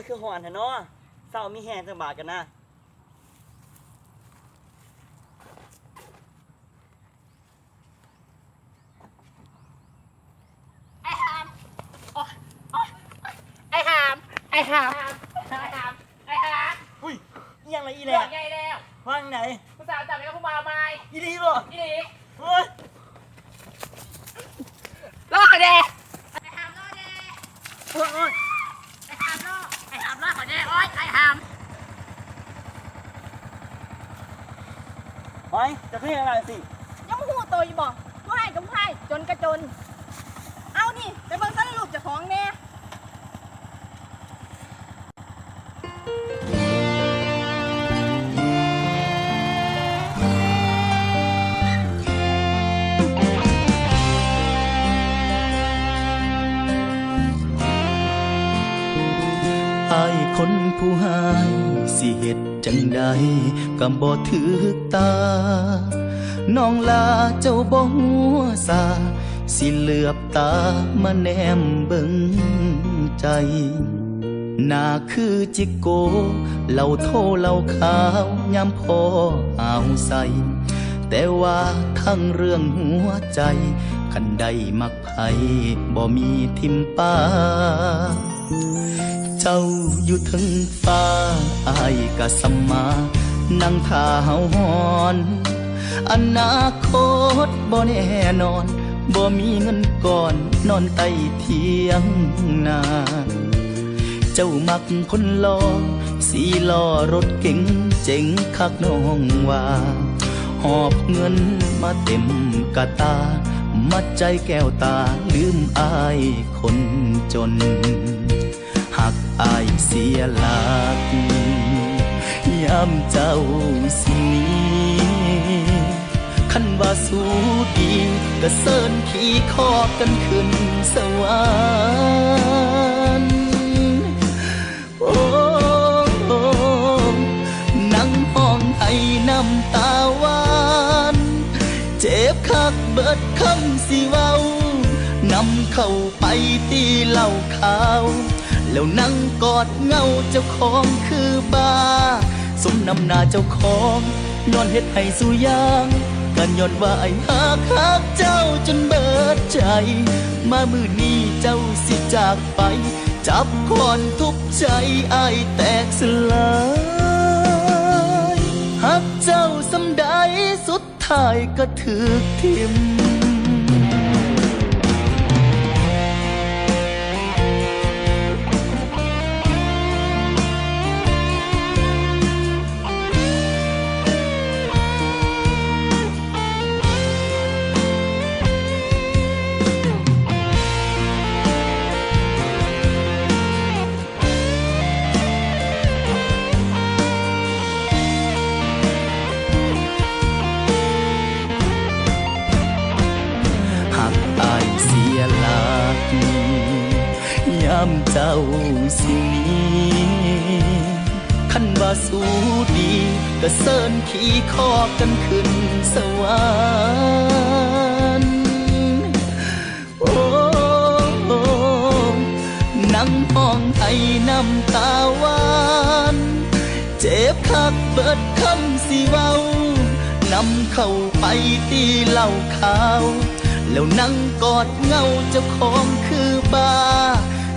โอ้ยคือหอนแท้เนาะเศร้ามีแห้งจังบาดกันนะไอ้หามโอ๊ยโอ๊ยไอ้หามไอ้หาม ไอ้หาม ไอ้หามอุ้ยอิหยังไรอีเลืแหอละกใหญ่แล้วฟังไหนผู้สาวจับไปกับผู้บ่าวไหมอีดีบ่อีหลีเฮ้ยลอกกันแดไอ้หามลอกแดโอ้ยโอ้ย ไอ้หามลอกไอ้หามลอกกันแดโอ๊ยไอ้หาม ไปจะเพ่งอะไรสิยังหูตัวอยู่บ่ผู้ให้กับผู้ให้จนกระจน เอานี่ไปเบิ่งต้นลูกเจ้าของแน่อายคนผู้หาย สิเฮ็ดจังใดก็บ่ถือตา น้องลาเจ้าบ่หัวซาสิเหลือบตามาแนมเบิ่งใจหน้าคือจิกโกเหล่าโทเหล่าขาวยามพอเอาใส่ แต่ว่าทั้งเรื่องหัวใจคันใดมักไผบ่มีทิมป้า เจ้าอยู่ถึงฟ้าอายกะสมมา นั่งท่าเฮาหอนอนาคตบ่แน่นอนบ่มีเงินก่อนนอนใต้เทียงนา เจ้ามักคนรอสีล้อรถเก๋งเจ๋งคักน้องว่าหอบเงินมาเต็มกะตา มัดใจแก้วตาลืมอายคนจน อายเสียหลักยามเจ้าสินีคันว่าสู้ดีก็เสินขี่คอกันขึ้นสวรรค์โอ้โอ้นั่งห้องให้น้ำตาหวานเจ็บคักเบิดคำสิเว้านำเข้าไปตีเหล้าขาว แล้วนั่งกอดเงาเจ้าของคือบาสมนำหน้าเจ้าของ นอนเฮ็ดให้สุยางกันย้อนว่าไอ้ฮักฮักเจ้าจนเบิดใจ มามือนี้เจ้าสิจากไป จับคอนทุบใจไอายแตกสลายฮักเจ้าสำใดสุดท้ายก็ถือทิม ยามเจ้าสิหนีคันว่าสู้ดีก็เสินขี่คอกันขึ้นสวรรค์โอ้นั่งห้องให้น้ำตาหวานเจ็บคักเบิดคำสิเว้านำเข้าไปตีเหล้าขาว แล้วนั่งกอดเงาเจ้าของคือบา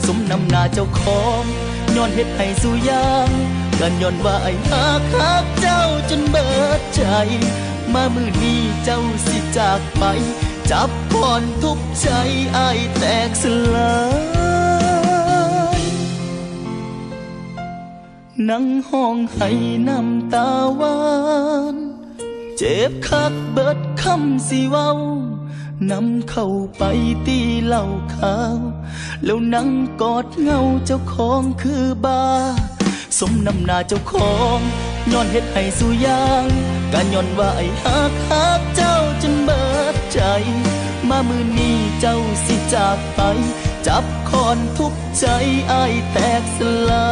สมนำหน้าเจ้าของย้อนเฮ็ดให้สุยางกันย้อนว่าไอ้ฮักฮักเจ้าจนเบิดใจ มามือนี้เจ้าสิจากไป จับพรทุบใจไอายแตกสลายนั่งห้องให้น้ำตาวาน เจ็บคักเบิดคำสิเว้า นำเข้าไปตีเหล้าขาว แล้วนั่งกอดเงาเจ้าของคือบา สมนำหน้าเจ้าของย้อนเฮ็ดให้สุยางการย้อนว่าไอ้ฮักฮักเจ้าจนเบิดใจ มามือนี้เจ้าสิจากไป จับคอนทุบใจไอายแตกสลา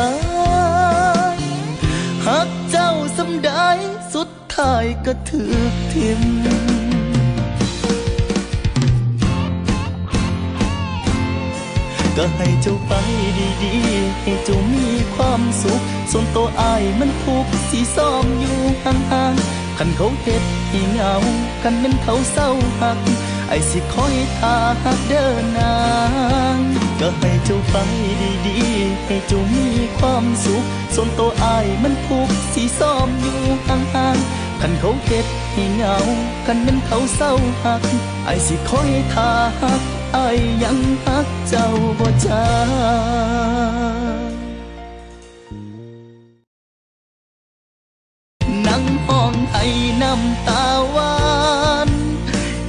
ยหักเจ้าสำได้สุดท้ายก็ถือทิม ก็ให้เจ้าไปดีๆ ให้เจ้ามีความสุข ส่วนตัวอายมันทุกข์สีซ้อมอยู่ห่างๆคันเขาเฮ็ดให้เหงา คันเป็นเขาเศร้าหัก ไอ้สิคอยทาหักเดินนางก็ให้เจ้าไปดีๆ ให้เจ้ามีความสุข ส่วนตัวอายมันทุกข์สีซ้อมอยู่ห่างๆคันเขาเฮ็ดให้เหงา คันเป็นเขาเศร้าหัก ไอ้สิคอยทาหัก อ้ายยังหักเจ้าบ่จานั่งห้องให้น้ำตาหวาน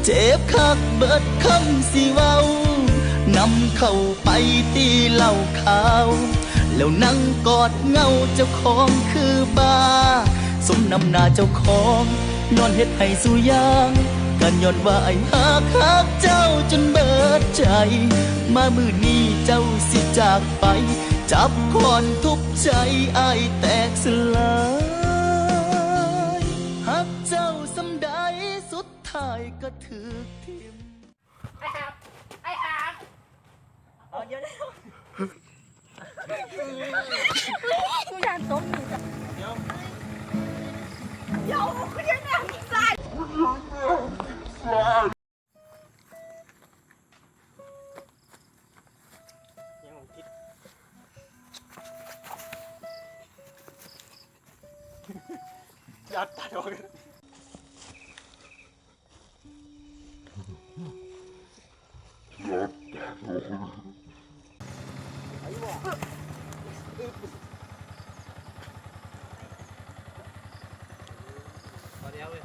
เจ็บคักเบิดคำสิเว้านำเข้าไปตีเหล้าขาวแล้วนั่งกอดเงาเจ้าของคือบาสมนำหน้าเจ้าของ นอนเฮ็ดให้สุยาง กันย้อนว่าไอ้หักหักเจ้าจนเบิดใจ มามือนี้เจ้าสิจากไป จับคอนทุบใจไอ้ายแตกสลายหักเจ้าสำใดสุดท้ายก็ถือทิมไอ้หามไอ้หามเอาเดี๋ยวเดี๋ยวกูอยากตบอยู่จ้ะเดี๋ยวเดี๋ยวกูยังนั่งใส่ยัง ยัดตัดออกพอเดียวเว้ย